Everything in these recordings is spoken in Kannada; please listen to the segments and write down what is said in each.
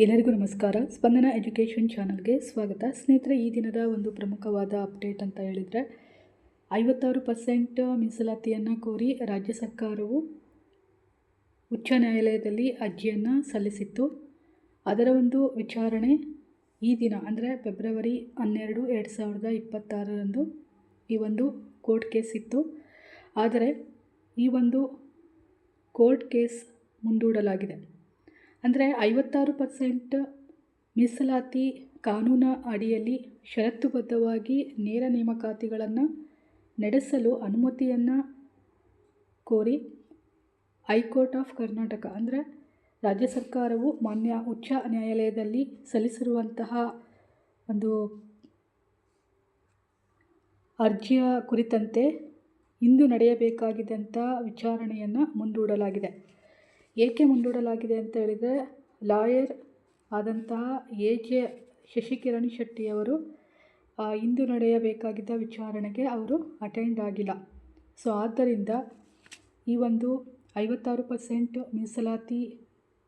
ಎಲ್ಲರಿಗೂ ನಮಸ್ಕಾರ. ಸ್ಪಂದನ ಎಜುಕೇಷನ್ ಚಾನಲ್ಗೆ ಸ್ವಾಗತ. ಸ್ನೇಹಿತರೆ, ಈ ದಿನದ ಒಂದು ಪ್ರಮುಖವಾದ ಅಪ್ಡೇಟ್ ಅಂತ ಹೇಳಿದರೆ, ಐವತ್ತಾರು ಪರ್ಸೆಂಟ್ ಮೀಸಲಾತಿಯನ್ನು ಕೋರಿ ರಾಜ್ಯ ಸರ್ಕಾರವು ಉಚ್ಚ ನ್ಯಾಯಾಲಯದಲ್ಲಿ ಅರ್ಜಿಯನ್ನು ಸಲ್ಲಿಸಿತ್ತು. ಅದರ ಒಂದು ವಿಚಾರಣೆ ಈ ದಿನ, ಅಂದರೆ ಫೆಬ್ರವರಿ ಹನ್ನೆರಡು ಎರಡು ಸಾವಿರದ ಇಪ್ಪತ್ತಾರರಂದು ಈ ಒಂದು ಕೋರ್ಟ್ ಕೇಸ್ ಇತ್ತು. ಆದರೆ, ಈ ಒಂದು ಕೋರ್ಟ್ ಕೇಸ್ ಮುಂದೂಡಲಾಗಿದೆ. ಅಂದರೆ ಐವತ್ತಾರು ಪರ್ಸೆಂಟ್ ಮೀಸಲಾತಿ ಕಾನೂನ ಅಡಿಯಲ್ಲಿ ಷರತ್ತುಬದ್ಧವಾಗಿ ನೇರ ನೇಮಕಾತಿಗಳನ್ನು ನಡೆಸಲು ಅನುಮತಿಯನ್ನು ಕೋರಿ ಹೈಕೋರ್ಟ್ ಆಫ್ ಕರ್ನಾಟಕ, ಅಂದರೆ ರಾಜ್ಯ ಸರ್ಕಾರವು ಮಾನ್ಯ ಉಚ್ಚ ನ್ಯಾಯಾಲಯದಲ್ಲಿ ಸಲ್ಲಿಸಿರುವಂತಹ ಒಂದು ಅರ್ಜಿಯ ಕುರಿತಂತೆ ಇಂದು ನಡೆಯಬೇಕಾಗಿದ್ದಂಥ ವಿಚಾರಣೆಯನ್ನು ಮುಂದೂಡಲಾಗಿದೆ. ಏಕೆ ಮುಂದೂಡಲಾಗಿದೆ ಅಂತ ಹೇಳಿದರೆ, ಲಾಯರ್ ಆದಂತಹ ಎ. ಜೆ. ಶಶಿಕಿರಣ್ ಶೆಟ್ಟಿಯವರು ಇಂದು ನಡೆಯಬೇಕಾಗಿದ್ದ ವಿಚಾರಣೆಗೆ ಅವರು ಅಟೆಂಡ್ ಆಗಿಲ್ಲ. ಸೊ ಆದ್ದರಿಂದ ಈ ಒಂದು ಐವತ್ತಾರು ಪರ್ಸೆಂಟ್ ಮೀಸಲಾತಿ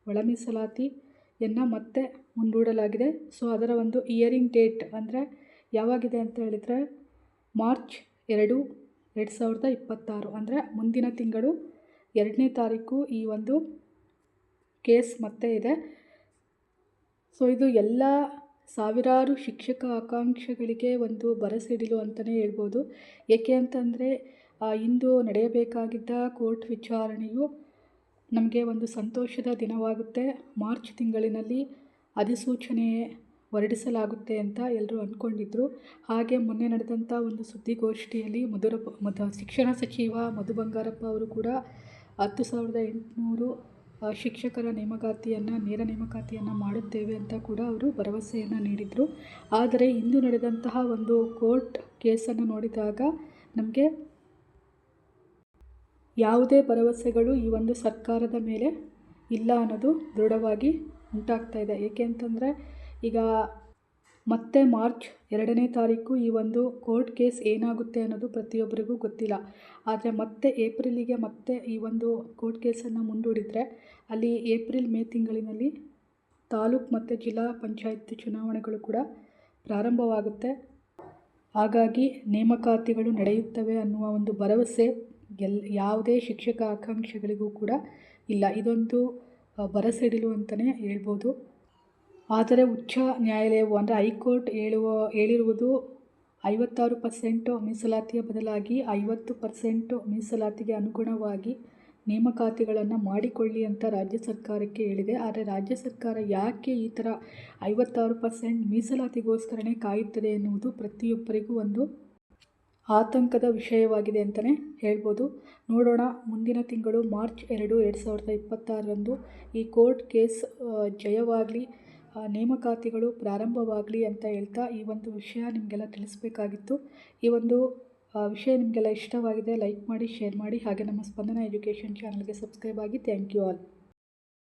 ಒಳ ಮೀಸಲಾತಿಯನ್ನು ಮತ್ತೆ ಮುಂದೂಡಲಾಗಿದೆ. ಸೊ ಅದರ ಒಂದು ಇಯರಿಂಗ್ ಡೇಟ್ ಅಂದರೆ ಯಾವಾಗಿದೆ ಅಂತ ಹೇಳಿದರೆ, ಮಾರ್ಚ್ ಎರಡು ಎರಡು ಸಾವಿರದ ಇಪ್ಪತ್ತಾರು ಅಂದರೆ ಮುಂದಿನ ತಿಂಗಳು ಎರಡನೇ ತಾರೀಕು ಈ ಒಂದು ಕೇಸ್ ಮತ್ತೆ ಇದೆ. ಸೊ ಇದು ಎಲ್ಲ ಸಾವಿರಾರು ಶಿಕ್ಷಕ ಆಕಾಂಕ್ಷೆಗಳಿಗೆ ಒಂದು ಬರಸಿಡಿಲು ಅಂತಲೇ ಹೇಳ್ಬೋದು. ಏಕೆ ಅಂತಂದರೆ ಇಂದು ನಡೆಯಬೇಕಾಗಿದ್ದ ಕೋರ್ಟ್ ವಿಚಾರಣೆಯು ನಮಗೆ ಒಂದು ಸಂತೋಷದ ದಿನವಾಗುತ್ತೆ. ಮಾರ್ಚ್ ತಿಂಗಳಿನಲ್ಲಿ ಅಧಿಸೂಚನೆ ಹೊರಡಿಸಲಾಗುತ್ತೆ ಅಂತ ಎಲ್ಲರೂ ಅಂದ್ಕೊಂಡಿದ್ರು ಹಾಗೆ ಮೊನ್ನೆ ನಡೆದಂಥ ಒಂದು ಸುದ್ದಿಗೋಷ್ಠಿಯಲ್ಲಿ ಮಧುರ ಮಧ ಶಿಕ್ಷಣ ಸಚಿವ ಮಧು ಬಂಗಾರಪ್ಪ ಅವರು ಕೂಡ ಹತ್ತು ಸಾವಿರದ ಎಂಟುನೂರು ಶಿಕ್ಷಕರ ನೇಮಕಾತಿಯನ್ನು, ನೇರ ನೇಮಕಾತಿಯನ್ನು ಮಾಡುತ್ತೇವೆ ಅಂತ ಕೂಡ ಅವರು ಭರವಸೆಯನ್ನು ನೀಡಿದರು. ಆದರೆ ಇಂದು ನಡೆದಂತಹ ಒಂದು ಕೋರ್ಟ್ ಕೇಸನ್ನು ನೋಡಿದಾಗ ನಮಗೆ ಯಾವುದೇ ಭರವಸೆಗಳು ಈ ಒಂದು ಸರ್ಕಾರದ ಮೇಲೆ ಇಲ್ಲ ಅನ್ನೋದು ದೃಢವಾಗಿ ಉಂಟಾಗ್ತಾ ಇದೆ. ಏಕೆ ಅಂತಂದರೆ ಈಗ ಮತ್ತೆ ಮಾರ್ಚ್ ಎರಡನೇ ತಾರೀಕು ಈ ಒಂದು ಕೋರ್ಟ್ ಕೇಸ್ ಏನಾಗುತ್ತೆ ಅನ್ನೋದು ಪ್ರತಿಯೊಬ್ಬರಿಗೂ ಗೊತ್ತಿಲ್ಲ. ಆದರೆ ಮತ್ತೆ ಏಪ್ರಿಲಿಗೆ ಮತ್ತೆ ಈ ಒಂದು ಕೋರ್ಟ್ ಕೇಸನ್ನು ಮುಂದೂಡಿದರೆ ಅಲ್ಲಿ ಏಪ್ರಿಲ್ ಮೇ ತಿಂಗಳಿನಲ್ಲಿ ತಾಲೂಕು ಮತ್ತು ಜಿಲ್ಲಾ ಪಂಚಾಯತ್ ಚುನಾವಣೆಗಳು ಕೂಡ ಪ್ರಾರಂಭವಾಗುತ್ತೆ. ಹಾಗಾಗಿ ನೇಮಕಾತಿಗಳು ನಡೆಯುತ್ತವೆ ಅನ್ನುವ ಒಂದು ಭರವಸೆ ಎಲ್ ಯಾವುದೇ ಶಿಕ್ಷಕ ಆಕಾಂಕ್ಷಿಗಳಿಗೂ ಕೂಡ ಇಲ್ಲ. ಇದೊಂದು ಬರಸಿಡಿಲು ಅಂತಲೇ ಹೇಳ್ಬೋದು. ಆದರೆ ಉಚ್ಚ ನ್ಯಾಯಾಲಯವು ಅಂದರೆ ಹೈಕೋರ್ಟ್ ಹೇಳುವ, ಹೇಳಿರುವುದು ಐವತ್ತಾರು ಪರ್ಸೆಂಟು ಮೀಸಲಾತಿಯ ಬದಲಾಗಿ ಐವತ್ತು ಪರ್ಸೆಂಟು ಮೀಸಲಾತಿಗೆ ಅನುಗುಣವಾಗಿ ನೇಮಕಾತಿಗಳನ್ನು ಮಾಡಿಕೊಳ್ಳಿ ಅಂತ ರಾಜ್ಯ ಸರ್ಕಾರಕ್ಕೆ ಹೇಳಿದೆ. ಆದರೆ ರಾಜ್ಯ ಸರ್ಕಾರ ಯಾಕೆ ಈ ಥರ ಐವತ್ತಾರು ಪರ್ಸೆಂಟ್ ಮೀಸಲಾತಿಗೋಸ್ಕರನೇ ಕಾಯುತ್ತದೆ ಎನ್ನುವುದು ಪ್ರತಿಯೊಬ್ಬರಿಗೂ ಒಂದು ಆತಂಕದ ವಿಷಯವಾಗಿದೆ ಅಂತಲೇ ಹೇಳ್ಬೋದು. ನೋಡೋಣ, ಮುಂದಿನ ತಿಂಗಳು ಮಾರ್ಚ್ ಎರಡು ಎರಡು ಸಾವಿರದ ಇಪ್ಪತ್ತಾರರಂದು ಈ ಕೋರ್ಟ್ ಕೇಸ್ ಜಯವಾಗಲಿ ನೇಮಕಾತಿಗಳು ಪ್ರಾರಂಭವಾಗಲಿ ಅಂತ ಹೇಳ್ತಾ ಈ ಒಂದು ವಿಷಯ ನಿಮಗೆಲ್ಲ ತಿಳಿಸ್ಬೇಕಾಗಿತ್ತು. ಈ ಒಂದು ವಿಷಯ ನಿಮಗೆಲ್ಲ ಇಷ್ಟವಾಗಿದೆ, ಲೈಕ್ ಮಾಡಿ, ಶೇರ್ ಮಾಡಿ, ಹಾಗೆ ನಮ್ಮ ಸ್ಪಂದನ ಎಜುಕೇಷನ್ ಚಾನಲ್ಗೆ ಸಬ್ಸ್ಕ್ರೈಬ್ ಆಗಿ ಥ್ಯಾಂಕ್ ಯು ಆಲ್.